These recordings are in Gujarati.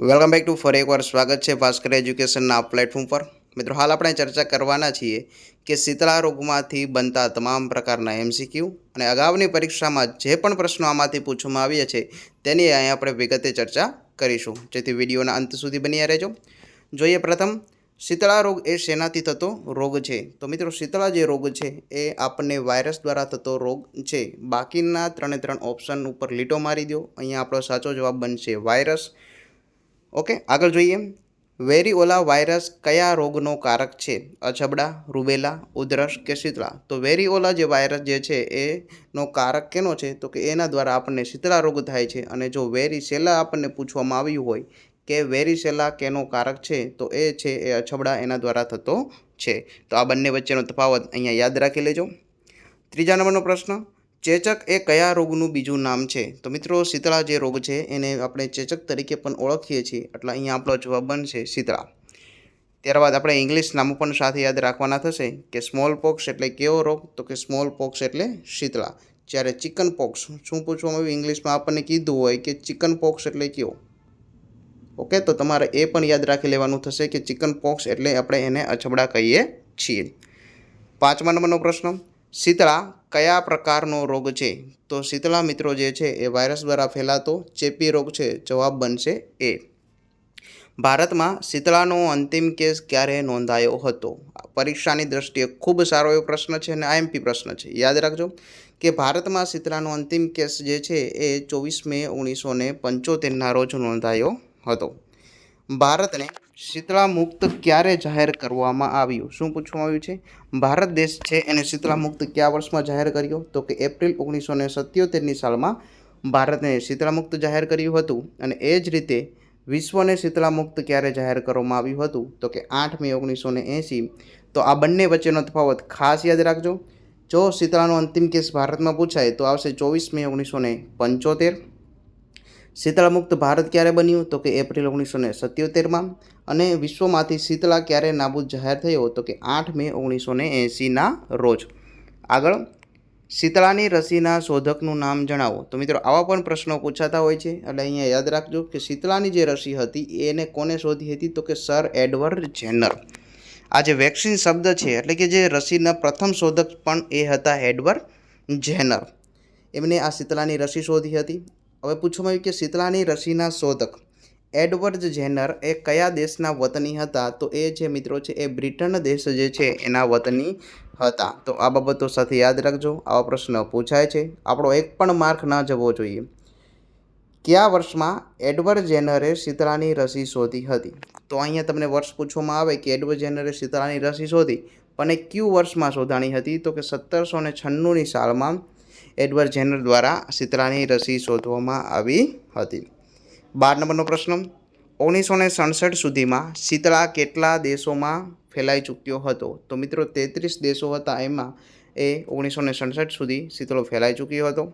વેલકમ બેક ટુ ફરી એકવાર સ્વાગત છે ભાસ્કર એજ્યુકેશનના પ્લેટફોર્મ પર. મિત્રો, હાલ આપણે ચર્ચા કરવાના છીએ કે શીતળા રોગમાંથી બનતા તમામ પ્રકારના એમસીક્યુ અને અગાઉની પરીક્ષામાં જે પણ પ્રશ્નો આમાંથી પૂછવામાં આવ્યા છે તેની અહીં આપણે વિગતે ચર્ચા કરીશું. જેથી વિડીયોના અંત સુધી બન્યા રહેજો. જોઈએ પ્રથમ શીતળા રોગ એ શેનાથી થતો રોગ છે? તો મિત્રો શીતળા જે રોગ છે એ આપણને વાયરસ દ્વારા થતો રોગ છે. બાકીના ત્રણે ત્રણ ઓપ્શન ઉપર લીટો મારી દો અહીંયા આપણો સાચો જવાબ બનશે વાયરસ. ઓકે, આગળ જોઈએ. વેરીઓલા વાયરસ કયા રોગનો કારક છે? અછબડા, રૂબેલા, ઉધરસ કે શીતળા? તો વેરીઓલા જે વાયરસ જે છે, એનો કારક કેનો છે? તો કે એના દ્વારા આપણને શીતળા રોગ થાય છે. અને જો વેરીસેલા આપણને પૂછવામાં આવ્યું હોય કે વેરીસેલા કેનો કારક છે, તો એ છે, એ અછબડા એના દ્વારા થતો છે. તો આ બંને વચ્ચેનો તફાવત અહીંયા યાદ રાખી લેજો. ત્રીજા નંબરનો પ્રશ્ન ચેચક એ કયા રોગનું બીજું નામ છે? તો મિત્રો, શીતળા જે રોગ છે, એને આપણે ચેચક તરીકે પણ ઓળખીએ છીએ. એટલે અહીંયા આપણો જવાબ બનશે શીતળા. ત્યારબાદ આપણે ઇંગ્લિશ નામો પણ સાથે યાદ રાખવાના થશે કે સ્મોલ પોક્સ એટલે કેવો રોગ? તો કે સ્મોલ પોક્સ એટલે શીતળા. જ્યારે ચિકન પોક્સ, શું પૂછવામાં આવ્યું ઇંગ્લિશમાં આપણને કીધું હોય કે ચિકન પોક્સ એટલે કેવો? ઓકે, તો તમારે એ પણ યાદ રાખી લેવાનું થશે કે ચિકન પોક્સ એટલે આપણે એને અછબડા કહીએ છીએ. પાંચમા નંબરનો પ્રશ્ન. શીતળા કયા પ્રકારનો રોગ છે? તો શીતળા મિત્રો જે છે એ વાયરસ દ્વારા ફેલાતો ચેપી રોગ છે, જવાબ બનશે એ. ભારતમાં શીતળાનો અંતિમ કેસ ક્યારે નોંધાયો હતો? પરીક્ષાની દ્રષ્ટિએ ખૂબ સારો એવો પ્રશ્ન છે અને આઈએમપી પ્રશ્ન છે. યાદ રાખજો કે ભારતમાં શીતળાનો અંતિમ કેસ જે છે એ ચોવીસ મે ઓગણીસો ને પંચોતેરના રોજ નોંધાયો હતો. ભારતને શીતળા મુક્ત ક્યારે જાહેર કરવામાં આવ્યું? શું પૂછવામાં આવ્યું છે? ભારત દેશ છે એને શીતળા મુક્ત કયા વર્ષમાં જાહેર કર્યો? તો કે એપ્રિલ ઓગણીસો ને સત્યોતેરની સાલમાં ભારતને શીતળા મુક્ત જાહેર કર્યું હતું અને એ જ રીતે વિશ્વને શીતળા મુક્ત ક્યારે જાહેર કરવામાં આવ્યું હતું? તો કે આઠ મે ઓગણીસો ને એંસી તો આ બંને વચ્ચેનો તફાવત ખાસ યાદ રાખજો. જો શીતળાનો અંતિમ કેસ ભારતમાં પૂછાય તો આવશે ચોવીસ મે ઓગણીસો ને પંચોતેર. શીતળા મુક્ત ભારત ક્યારે બન્યું? તો કે એપ્રિલ ઓગણીસો ને સત્યોતેરમાં. અને વિશ્વમાંથી શીતળા ક્યારે નાબૂદ જાહેર થયો? તો કે આઠ મે ઓગણીસો ને એંસીના રોજ. આગળ. શીતળાની રસીના શોધકનું નામ જણાવો. તો મિત્રો, આવા પણ પ્રશ્નો પૂછાતા હોય છે. એટલે અહીંયા યાદ રાખજો કે શીતળાની જે રસી હતી એને કોને શોધી હતી? તો કે સર એડવર્ડ જેનર આ જે વેક્સિન શબ્દ છે, એટલે કે જે રસીના પ્રથમ શોધક પણ એ હતા એડવર્ડ જેનર એમને આ શીતળાની રસી શોધી હતી. હવે પૂછવામાં આવ્યું કે શીતળાની રસીના શોધક એડવર્ડ જેનર એ કયા દેશના વતની હતા? તો એ જે મિત્રો છે, એ બ્રિટન દેશ જે છે, એના વતની હતા. તો આ બાબતો સાથે યાદ રાખજો. આવા પ્રશ્ન પૂછાય છે. આપણો એક પણ માર્ક ન જવો જોઈએ. કયા વર્ષમાં એડવર્ડ જેનરે શીતળાની રસી શોધી હતી? તો અહીંયા તમને વર્ષ પૂછવામાં આવે કે એડવર્ડ જેનરે શીતળાની રસી શોધી, પણ એ કયું વર્ષમાં શોધાણી હતી? તો કે સત્તરસો ને છન્નુંની સાલમાં એડવર્ડ જેનર દ્વારા શીતળાની રસી શોધવામાં આવી હતી. બાર નંબરનો પ્રશ્ન. ઓગણીસો ને સડસઠ સુધીમાં શીતળા કેટલા દેશોમાં ફેલાઈ ચૂક્યો હતો? તો મિત્રો, તેત્રીસ દેશો હતા એમાં એ ઓગણીસો ને સડસઠ સુધી શીતળો ફેલાઈ ચૂક્યો હતો.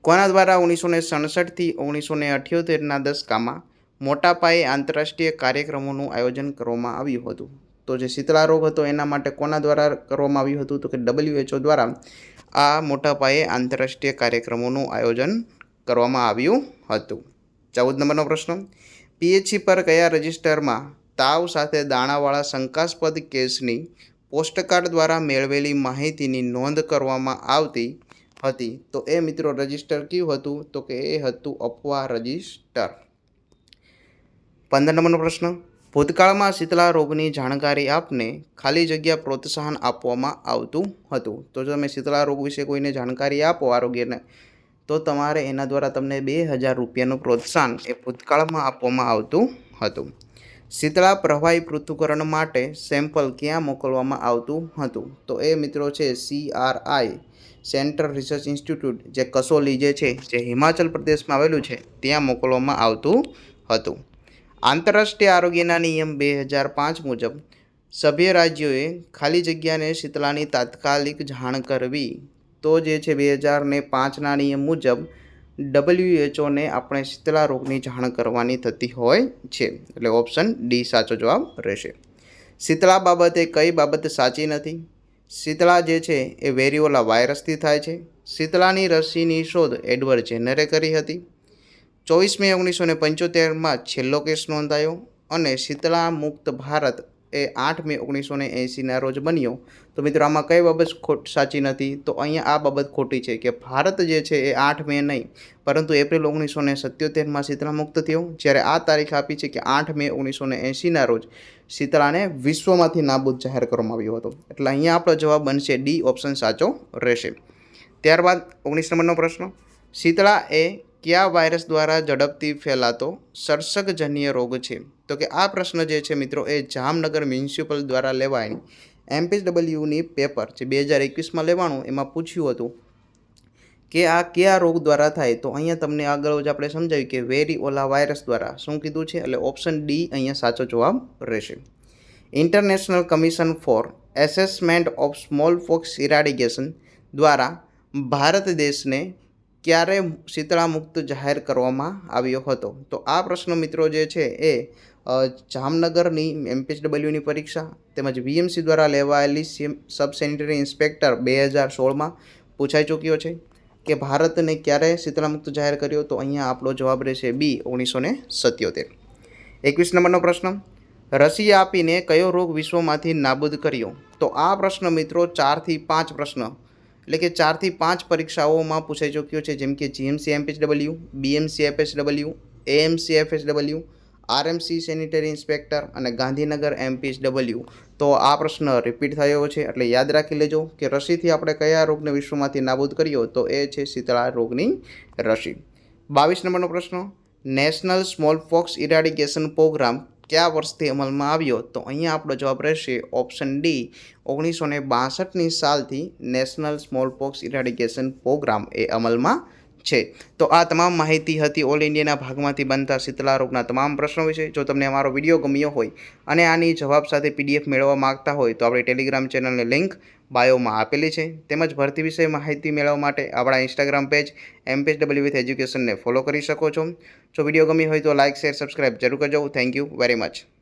કોના દ્વારા ઓગણીસો ને સડસઠથી ઓગણીસો ને અઠ્યોતેરના દશકામાં મોટા પાયે આંતરરાષ્ટ્રીય કાર્યક્રમોનું આયોજન કરવામાં આવ્યું હતું? તો જે શીતળા રોગ હતો, એના માટે કોના દ્વારા કરવામાં આવ્યું હતું? તો કે ડબલ્યુએચઓ દ્વારા આ મોટા પાયે આંતરરાષ્ટ્રીય કાર્યક્રમોનું આયોજન કરવામાં આવ્યું હતું. ચૌદ નંબરનો પ્રશ્ન. પીએચસી પર કયા રજિસ્ટરમાં તાવ સાથે દાણાવાળા શંકાસ્પદ કેસની પોસ્ટકાર્ડ દ્વારા મેળવેલી માહિતીની નોંધ કરવામાં આવતી હતી? તો એ મિત્રો રજિસ્ટર કયું હતું? તો કે એ હતું અફવા રજિસ્ટર. પંદર નંબરનો પ્રશ્ન. ભૂતકાળમાં શીતળા રોગની જાણકારી આપને ખાલી જગ્યા પ્રોત્સાહન આપવામાં આવતું હતું. તો જો તમે શીતળા રોગ વિશે કોઈને જાણકારી આપો આરોગ્યને, તો તમારે એના દ્વારા તમને બે હજાર રૂપિયાનું પ્રોત્સાહન એ ભૂતકાળમાં આપવામાં આવતું હતું. શીતળા પ્રવાહી પૃથ્થકરણ માટે સેમ્પલ ક્યાં મોકલવામાં આવતું હતું? તો એ મિત્રો છે સીઆરઆઈ સેન્ટ્રલ રિસર્ચ ઇન્સ્ટિટ્યૂટ, જે કસોલી જે છે, જે હિમાચલ પ્રદેશમાં આવેલું છે, ત્યાં મોકલવામાં આવતું હતું. આંતરરાષ્ટ્રીય આરોગ્યના નિયમ બે હજાર પાંચ મુજબ સભ્ય રાજ્યોએ ખાલી જગ્યાને શીતલાની તાત્કાલિક જાણ કરવી. તો જે છે બે હજાર ને પાંચના નિયમ મુજબ ડબલ્યુએચઓને આપણે શીતળા રોગની જાણ કરવાની થતી હોય છે. એટલે ઓપ્શન ડી સાચો જવાબ રહેશે. શીતળા બાબતે કઈ બાબત સાચી નથી? શીતળા જે છે એ વેરિયોલા વાયરસથી થાય છે. શીતળાની રસીની શોધ એડવર્ડ જેનરે કરી હતી. ચોવીસ મે ઓગણીસો ને પંચોતેરમાં છેલ્લો કેસ નોંધાયો અને શીતળા મુક્ત ભારત એ આઠ મે ઓગણીસો ને એંસીના રોજ બન્યો. તો મિત્રો, આમાં કઈ બાબત ખોટ સાચી નથી? તો અહીંયા આ બાબત ખોટી છે કે ભારત જે છે એ આઠ મે નહીં, પરંતુ એપ્રિલ ઓગણીસો ને સત્યોતેરમાં શીતળા મુક્ત થયો. જ્યારે આ તારીખ આપી છે કે આઠ મે ઓગણીસો ને એંસીના રોજ શીતળાને વિશ્વમાંથી નાબૂદ જાહેર કરવામાં આવ્યો હતો. એટલે અહીંયા આપણો જવાબ બનશે ડી, ઓપ્શન સાચો રહેશે. ત્યારબાદ ઓગણીસ નંબરનો પ્રશ્ન. શીતળા એ કયા વાયરસ દ્વારા ઝડપથી ફેલાતો સર્શકજન્ય રોગ છે? તો કે આ પ્રશ્ન જે છે મિત્રો એ જામનગર મ્યુનિસિપલ દ્વારા લેવાયેલી એમપીડબલ્યુની પેપર જે બે હજાર એકવીસમાં લેવાનું એમાં પૂછ્યું હતું કે આ કયા રોગ દ્વારા થાય? તો અહીંયા તમને આગળ જ આપણે સમજાવ્યું કે વેરી ઓલા વાયરસ દ્વારા. શું કીધું છે? એટલે ઓપ્શન ડી અહીંયા સાચો જવાબ રહેશે. International commission for assessment of small pox eradication દ્વારા ભારત દેશને ક્યારે શીતળા મુક્ત જાહેર કરવામાં આવ્યો હતો? તો આ પ્રશ્ન મિત્રો જે છે એ જામનગરની એમપીએચડબલ્યુની પરીક્ષા તેમજ વીએમસી દ્વારા લેવાયેલી સબ સેનિટરી ઇન્સ્પેક્ટર બે હજાર સોળમાં પૂછાઈ ચૂક્યો છે કે ભારતને ક્યારે શીતળા મુક્ત જાહેર કર્યો? તો અહીંયા આપણો જવાબ રહેશે બી ઓગણીસો ને સત્યોતેર. એકવીસ નંબરનો પ્રશ્ન, રસી આપીને કયો રોગ વિશ્વમાંથી નાબૂદ કર્યો? તો આ પ્રશ્ન મિત્રો ચારથી પાંચ પ્રશ્ન એટલે કે ચારથી પાંચ પરીક્ષાઓમાં પૂછાઈ ચૂક્યો છે, જેમ કે GMC, MPHW, BMC, FHW, AMC, FHW, RMC, sanitary inspector અને ગાંધીનગર એમપીએચડબલ્યુ. તો આ પ્રશ્ન રિપીટ થયો છે, એટલે યાદ રાખી લેજો કે રસીથી આપણે કયા રોગને વિશ્વમાંથી નાબૂદ કર્યો તો એ છે શીતળા રોગની રસી. બાવીસ નંબરનો પ્રશ્ન, national small pox eradication programme કયા વર્ષથી અમલમાં આવ્યો તો અહીંયા આપણો જવાબ રહેશે ઓપ્શન ડી, ઓગણીસો ને બાસઠની સાલથી national small pox eradication programme એ અમલમાં છે. તો આ તમામ માહિતી હતી ઓલ ઇન્ડિયાના ભાગમાંથી બનતા શીતલા રોગના તમામ પ્રશ્નો વિશે. જો તમને અમારો વીડિયો ગમ્યો હોય અને આની જવાબ સાથે પીડીએફ મેળવવા માગતા હોય તો આપણી ટેલિગ્રામ ચેનલની લિંક બાયોમાં આપેલી છે. તેમજ ભરતી વિશે માહિતી મેળવવા માટે આપણા Instagram page MPH W with એજ્યુકેશનને follow કરી શકો છો. જો વીડિયો ગમી હોય તો લાઇક શેર સબસ્ક્રાઇબ જરૂર કરજો. Thank you very much